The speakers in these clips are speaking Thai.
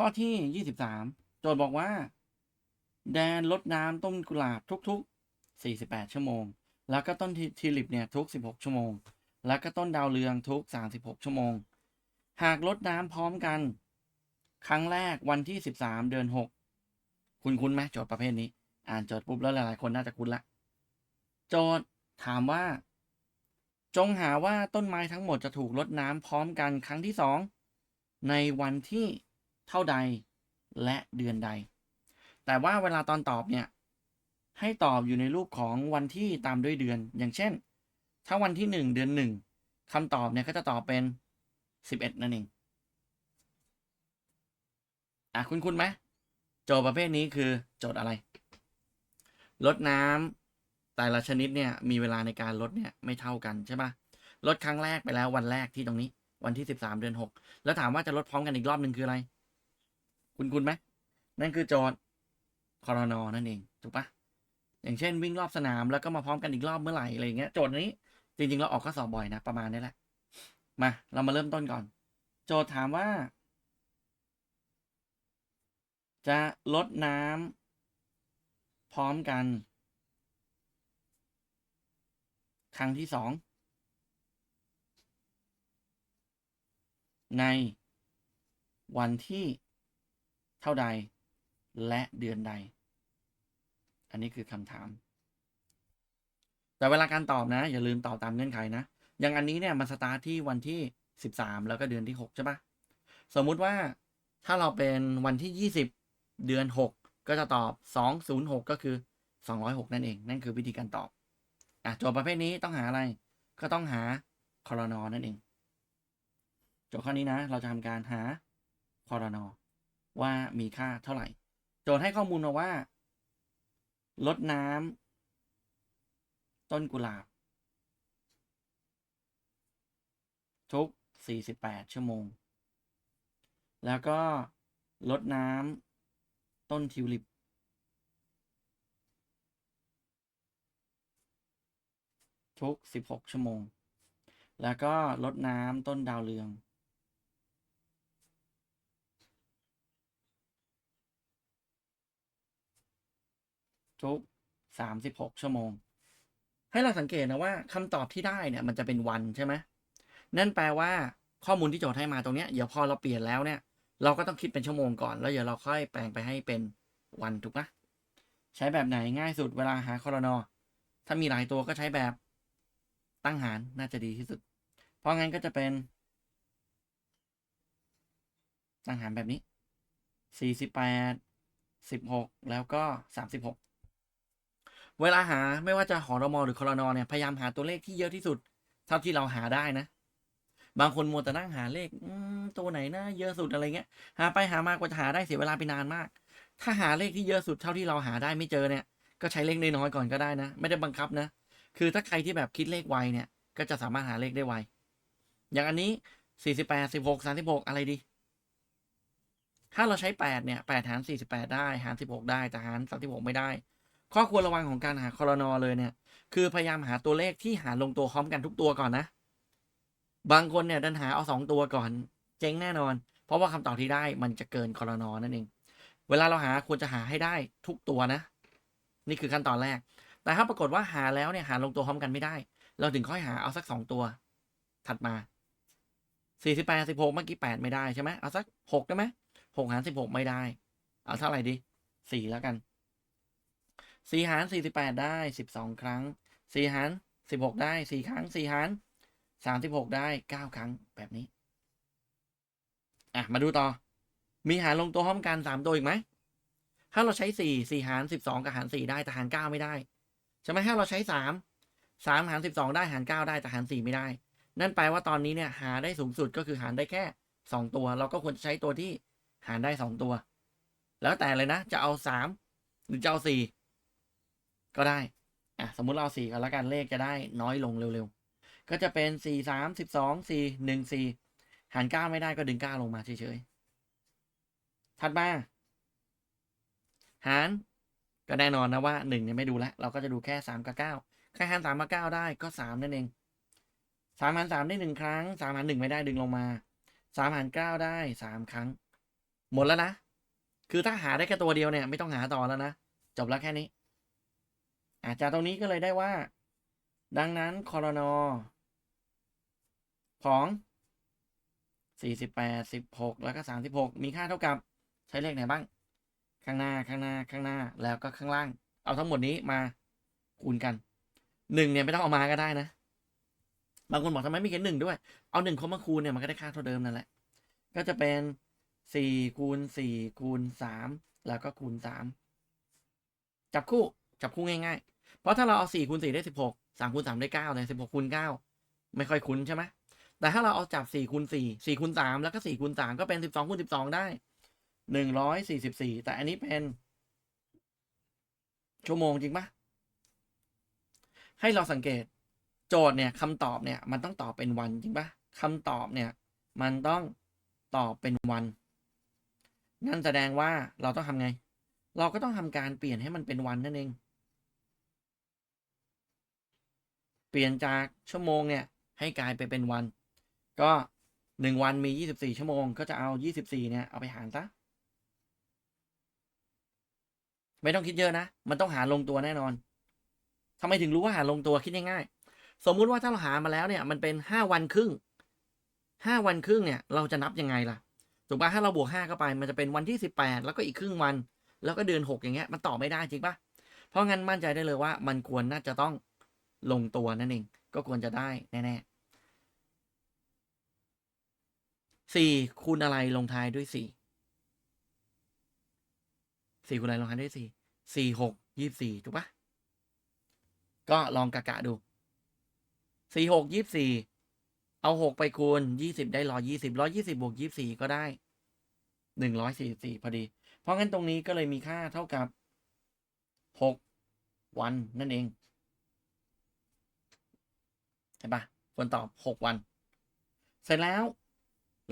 ข้อที่ยี่สิบสามโจทย์บอกว่า แดนลดน้ำต้นกุหลาบทุกๆสี่สิบแปดชั่วโมง แล้วก็ต้นทิลิปเนี่ยทุกสิบหกชั่วโมง แล้วก็ต้นดาวเรืองทุกสามสิบหกชั่วโมง หากลดน้ำพร้อมกัน ครั้งแรกวันที่สิบสามเดือนหกคุณคุ้นไหมโจทย์ประเภทนี้ อ่านโจทย์ปุ๊บแล้วหลาย ๆ คนน่าจะคุ้นละโจทย์ถามว่า จงหาว่าต้นไม้ทั้งหมดจะถูกรดน้ำพร้อมกันครั้งที่สองในวันที่ เท่าใดและเดือนใด แต่ว่าเวลาตอนตอบเนี่ย ให้ตอบอยู่ในรูปของวันที่ตามด้วยเดือน อย่างเช่น ถ้าวันที่หนึ่งเดือนหนึ่งคำตอบเนี่ยก็จะตอบเป็นสิบเอ็ดนั่นเอง อะคุณคุณไหมโจทย์ประเภทนี้คือโจทย์อะไร ลดน้ำแต่ละชนิดเนี่ยมีเวลาในการลดเนี่ยไม่เท่ากันใช่ปะลดครั้งแรกไปแล้ววันแรกที่ตรงนี้ วันที่สิบสามเดือนหกแล้วถามว่าจะลดพร้อมกันอีกรอบหนึ่งคืออะไร คุณคุณไหมนั่นคือโจทย์คอรนอนั่นเองถูกปะอย่างเช่นวิ่งรอบสนามแล้วก็มาพร้อมกันอีกรอบเมื่อไหร่อะไรอย่างเงี้ยโจทย์นี้ จริงๆ เราออกข้อสอบบ่อยนะ ประมาณนี้แหละ มาเรามาเริ่มต้นก่อน โจทย์ถามว่า จะลดน้ำพร้อมกัน ครั้งที่สองในวันที่ เท่าใด และเดือนใด อันนี้คือคำถาม แต่เวลาการตอบนะ อย่าลืมตอบตามเงื่อนไขนะ อย่างอันนี้เนี่ยมันสตาร์ทที่วันที่สิบสามแล้วก็เดือนที่หกใช่ปะสมมุติว่าถ้าเราเป็นวันที่ยี่สิบเดือนหกก็จะตอบสองศูนย์หกก็คือสองร้อยหกนั่นเอง นั่นคือวิธีการตอบอะโจทย์ประเภทนี้ต้องหาอะไร ก็ต้องหาคอรนอนั่นเอง โจทย์ข้อนี้นะ เราจะทำการหาคอรนอ ว่ามีค่าเท่าไหร่ โจทย์ให้ข้อมูลมาว่าลดน้ำต้นกุหลาบ ทุก 48 ชั่วโมง แล้วก็ลดน้ำต้นทิวลิป ทุก 16 ชั่วโมง แล้วก็ลดน้ำต้นดาวเรือง ทุก 36 ชั่วโมง ให้เราสังเกตนะว่าคำตอบที่ได้เนี่ยมันจะเป็นวันใช่ไหมนั่นแปลว่าข้อมูลที่โจทย์ให้มาตรงเนี้ยเดี๋ยวพอเราเปลี่ยนแล้วเนี่ย เราก็ต้องคิดเป็นชั่วโมงก่อน แล้วเดี๋ยวเราค่อยแปลงไปให้เป็นวันถูกปะใช้แบบไหนง่ายสุดเวลาหาคอรนอถ้ามีหลายตัวก็ใช้แบบตั้งหารน่าจะดีที่สุด เพราะงั้นก็จะเป็น ตั้งหารแบบนี้ 48 16 แล้วก็ 36 เวลาหาไม่ว่าจะหอรมอหรือคอรนอเนี่ยพยายามหาตัวเลขที่เยอะที่สุด เท่าที่เราหาได้นะ บางคนมัวแต่นั่งหาเลขตัวไหนนะเยอะสุดอะไรเงี้ย หาไปหามากกว่าจะหาได้เสียเวลาไปนานมาก ถ้าหาเลขที่เยอะสุดเท่าที่เราหาได้ไม่เจอเนี่ย ก็ใช้เลขน้อยๆก่อนก็ได้นะ ไม่ได้บังคับนะ คือถ้าใครที่แบบคิดเลขไวเนี่ย ก็จะสามารถหาเลขได้ไว อย่างอันนี้48 16 36อะไรดีถ้าเราใช้ 8 เนี่ย 8 หาร 48 ได้ หาร 16 ได้ แต่หาร 36 ไม่ได้ ข้อควรระวังของการหาคอรนอเลยเนี่ย คือพยายามหาตัวเลขที่หารลงตัวพร้อมกันทุกตัวก่อนนะ บางคนเนี่ยดันหาเอาสองตัวก่อน เจ๊งแน่นอน เพราะว่าคำตอบที่ได้มันจะเกินคอรนอนั่นเอง เวลาเราหาควรจะหาให้ได้ทุกตัวนะ นี่คือขั้นตอนแรก แต่ถ้าปรากฏว่าหาแล้วเนี่ยหาลงตัวพร้อมกันไม่ได้ เราถึงค่อยหาเอาสักสองตัว ถัดมาสี่สิบแปดสิบหกเมื่อกี้แปดไม่ได้ใช่ไหมเอาสักหกได้ไหมหกหารสิบหกไม่ได้ เอาเท่าไหร่ดีสี่แล้วกัน สี่หารสี่สิบแปดได้สิบสองครั้งสี่หารสิบหกได้สี่ครั้งสี่หารสามสิบหกได้เก้าครั้งแบบนี้ อะ มาดูต่อ มีหารลงตัวพร้อมกันสามตัวอีกไหม ถ้าเราใช้สี่สี่หารสิบสองกับหารสี่ได้แต่หารเก้าไม่ได้ ใช่ไหมถ้าเราใช้สามสามหารสิบสองได้หารเก้าได้แต่หารสี่ไม่ได้ นั่นแปลว่าตอนนี้เนี่ยหาได้สูงสุดก็คือหารได้แค่สองตัว เราก็ควรจะใช้ตัวที่หารได้สองตัว แล้วแต่เลยนะ จะเอาสามหรือจะเอาสี่ ก็ได้ อะ สมมุติเราสี่กันแล้วกันเลขจะได้น้อยลงเร็วๆ ก็จะเป็นสี่สามสิบสองสี่หนึ่งสี่หารเก้าไม่ได้ก็ดึงเก้าลงมาเฉยๆ ถัดมา หารก็แน่นอนนะว่าหนึ่งเนี่ยไม่ดูแลเราก็จะดูแค่สามกับเก้าแค่หารสามกับเก้าได้ก็สามนั่นเองสามหารสามได้หนึ่งครั้งสามหารหนึ่งไม่ได้ดึงลงมาสามหารเก้าได้สามครั้ง หมดแล้วนะ คือถ้าหาได้แค่ตัวเดียวเนี่ย ไม่ต้องหาต่อแล้วนะ จบแล้วแค่นี้ อาจากตรงนี้ก็เลยได้ว่า ดังนั้นคอรนอของ 48 16 แล้วก็ 36 มีค่าเท่ากับใช้เลขไหนบ้าง ข้างหน้าข้างหน้าข้างหน้าแล้วก็ข้างล่าง เอาทั้งหมดนี้มาคูณกันหนึ่งเนี่ยไม่ต้องเอามาก็ได้นะ บางคนบอกทำไมไม่เขียนหนึ่งด้วย เอาหนึ่งเข้ามาคูณเนี่ยมันก็ได้ค่าเท่าเดิมนั่นแหละ ก็จะเป็นสี่คูณสี่คูณสามแล้วก็คูณสามจับคู่ จับคู่ง่ายๆ เพราะถ้าเราเอาสี่คูณสี่ได้สิบหกสามคูณสามได้เก้าเนี่ยสิบหกคูณเก้าไม่ค่อยคุ้นใช่ไหมแต่ถ้าเราเอาจับสี่คูณสี่สี่คูณสามแล้วก็สี่คูณสามก็เป็นสิบสองคูณสิบสองได้หนึ่งร้อยสี่สิบสี่แต่อันนี้เป็นชั่วโมงจริงปะให้เราสังเกต โจทย์เนี่ยคำตอบเนี่ย มันต้องตอบเป็นวันจริงปะคำตอบเนี่ย มันต้องตอบเป็นวัน นั่นแสดงว่าเราต้องทำไง เราก็ต้องทำการเปลี่ยนให้มันเป็นวันนั่นเอง เปลี่ยนจากชั่วโมงเนี่ยให้กลายไปเป็นวัน ก็หนึ่งวันมียี่สิบสี่ชั่วโมง ก็จะเอายี่สิบสี่เนี่ยเอาไปหารซะไม่ต้องคิดเยอะนะ มันต้องหารลงตัวแน่นอนทำไมถึงรู้ว่าหารลงตัวคิดง่ายๆ สมมุติว่าถ้าเราหามาแล้วเนี่ย มันเป็นห้าวันครึ่งห้าวันครึ่งเนี่ย เราจะนับยังไงล่ะ ถูกปะถ้าเราบวกห้าเข้าไป มันจะเป็นวันที่สิบแปดแล้วก็อีกครึ่งวัน แล้วก็เดือนหกอย่างเงี้ย มันต่อไม่ได้จริงปะเพราะงั้นมั่นใจได้เลยว่า มันควรน่าจะต้อง ลงตัวนั่นเอง ก็ควรจะได้แน่ๆสี่คูณอะไรลงท้ายด้วยสี่สี่คูณอะไรลงท้ายด้วยสี่สี่หกยี่สี่ถูกปะก็ลองกะกะดูสี่หกยี่สี่เอาหกไปคูณยี่สิบได้ร้อยยี่สิบร้อยยี่สิบบวกยี่สี่ก็ได้หนึ่งร้อยสี่สี่พอดี เพราะงั้นตรงนี้ก็เลยมีค่าเท่ากับหกวันนั่นเอง เห็นปะควรตอบหกวัน เสร็จแล้ว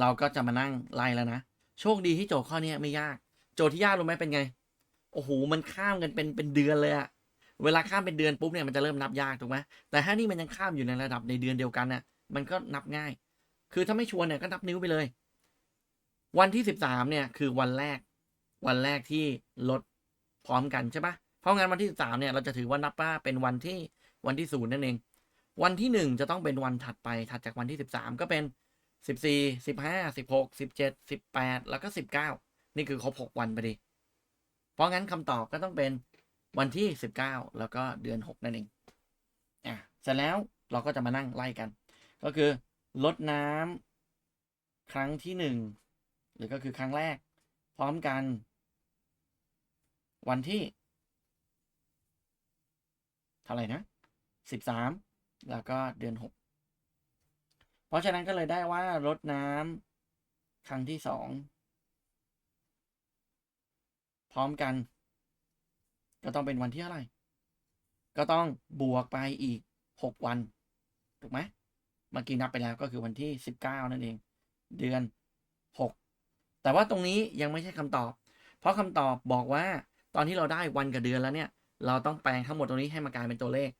เราก็จะมานั่งไล่แล้วนะ โชคดีที่โจทย์ข้อนี้ไม่ยาก โจทย์ที่ยากรู้ไหมเป็นไง โอ้โห มันข้ามกันเป็นเป็นเดือนเลยอะเวลาข้ามเป็นเดือนปุ๊บเนี่ยมันจะเริ่มนับยากถูกไหมแต่ถ้านี่มันยังข้ามอยู่ในระดับในเดือนเดียวกันน่ะ มันก็นับง่าย คือถ้าไม่ชวนเนี่ยก็นับนิ้วไปเลย วันที่สิบสามเนี่ยคือวันแรก วันแรกที่ลดพร้อมกันใช่ปะเพราะงั้นวันที่สิบสามเนี่ยเราจะถือว่านับว่าเป็นวันที่วันที่ศูนย์นั่นเอง วันที่หนึ่งจะต้องเป็นวันถัดไปถัดจากวันที่สิบสามก็เป็นสิบสี่สิบห้าสิบหกสิบเจ็ดสิบแปดแล้วก็สิบเก้านี่คือครบหกวันไปดิเพราะงั้นคำตอบก็ต้องเป็นวันที่สิบเก้าแล้วก็เดือนหกนั่นเองอะเสร็จแล้วเราก็จะมานั่งไล่กัน ก็คือลดน้ำครั้งที่หนึ่งหรือก็คือครั้งแรก พร้อมกัน วันที่ เท่าไหร่นะสิบสาม แล้วก็เดือนหกเพราะฉะนั้นก็เลยได้ว่าลดน้ำครั้งที่สองพร้อมกัน ก็ต้องเป็นวันที่เท่าไหร่ ก็ต้องบวกไปอีกหกวัน ถูกไหมเมื่อกี้นับไปแล้วก็คือวันที่สิบเก้านั่นเอง เดือนหกแต่ว่าตรงนี้ยังไม่ใช่คำตอบ เพราะคำตอบบอกว่าตอนที่เราได้วันกับเดือนแล้วเนี่ย เราต้องแปลงทั้งหมดตรงนี้ให้มากลายเป็นตัวเลข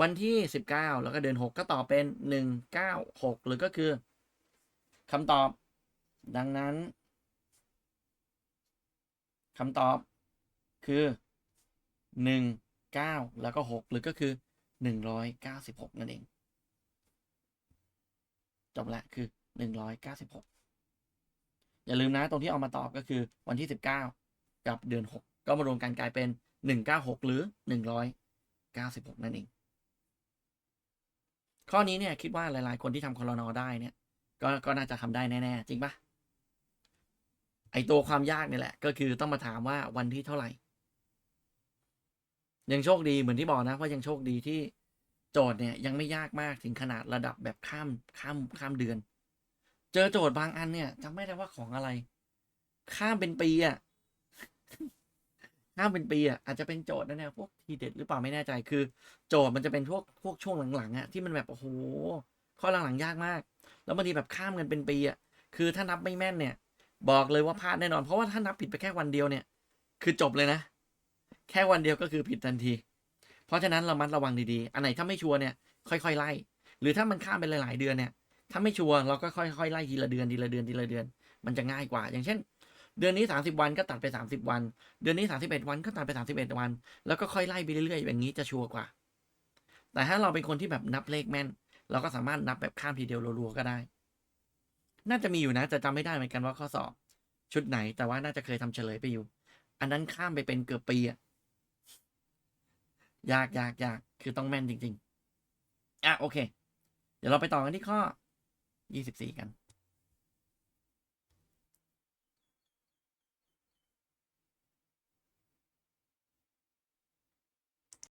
วันที่สิบเก้าแล้วก็เดือนหกก็ต่อเป็นหนึ่งเก้าหกหรือก็คือคำตอบ ดังนั้นคำตอบคือหนึ่งเก้าแล้วก็หกหรือก็คือหนึ่งร้อยเก้าสิบหกนั่นเอง จบละคือหนึ่งร้อยเก้าสิบหกอย่าลืมนะตรงที่เอามาตอบก็คือวันที่สิบเก้ากับเดือนหกก็มารวมกันกลายเป็นหนึ่งเก้าหกหรือหนึ่งร้อยเก้าสิบหกนั่นเอง ข้อนี้เนี่ยคิดว่าหลาย ๆ คนที่ทำคอรนอได้เนี่ย ก็ก็น่าจะทำได้แน่ ๆ จริงปะไอตัวความยากนี่แหละ ก็คือต้องมาถามว่าวันที่เท่าไหร่ ยังโชคดีเหมือนที่บอกนะว่ายังโชคดีที่โจทย์เนี่ยยังไม่ยากมากถึงขนาดระดับแบบข้ามข้ามข้ามเดือน เจอโจทย์บางอันเนี่ยจำไม่ได้ว่าของอะไร ข้ามเป็นปีอะ ข้ามเป็นปีอะอาจจะเป็นโจทย์นะเนี่ยพวกทีเด็ดหรือเปล่าไม่แน่ใจคือ โจทย์มันจะเป็นพวกพวกช่วงหลังๆอะที่มันแบบโอ้โหข้อหลังๆยากมาก แล้วบางทีแบบข้ามกันเป็นปีอะคือถ้านับไม่แม่นเนี่ย บอกเลยว่าพลาดแน่นอน เพราะว่าถ้านับผิดไปแค่วันเดียวเนี่ย คือจบเลยนะ แค่วันเดียวก็คือผิดทันที เพราะฉะนั้นเรามัดระวังดีๆ อันไหนถ้าไม่ชัวร์เนี่ย ค่อยๆไล่ หรือถ้ามันข้ามไปหลายๆเดือนเนี่ย ถ้าไม่ชัวร์เราก็ค่อยๆไล่ทีละเดือนทีละเดือนทีละเดือน มันจะง่ายกว่า อย่างเช่น เดือนนี้สามสิบวันก็ตัดไปสามสิบวัน เดือนนี้สามสิบเอ็ดวันก็ตัดไปสามสิบเอ็ดวัน แล้วก็ค่อยไล่ไปเรื่อยๆอย่างนี้จะชัวร์กว่า แต่ถ้าเราเป็นคนที่แบบนับเลขแม่น เราก็สามารถนับแบบข้ามทีเดียวรัวๆก็ได้ น่าจะมีอยู่นะจะจำไม่ได้เหมือนกันว่าข้อสอบ ชุดไหนแต่ว่าน่าจะเคยทำเฉลยไปอยู่ อันนั้นข้ามไปเป็นเกือบปีอะยากยากยากคือต้องแม่นจริง ๆอะโอเค เดี๋ยวเราไปต่อกันที่ข้อยี่สิบสี่กัน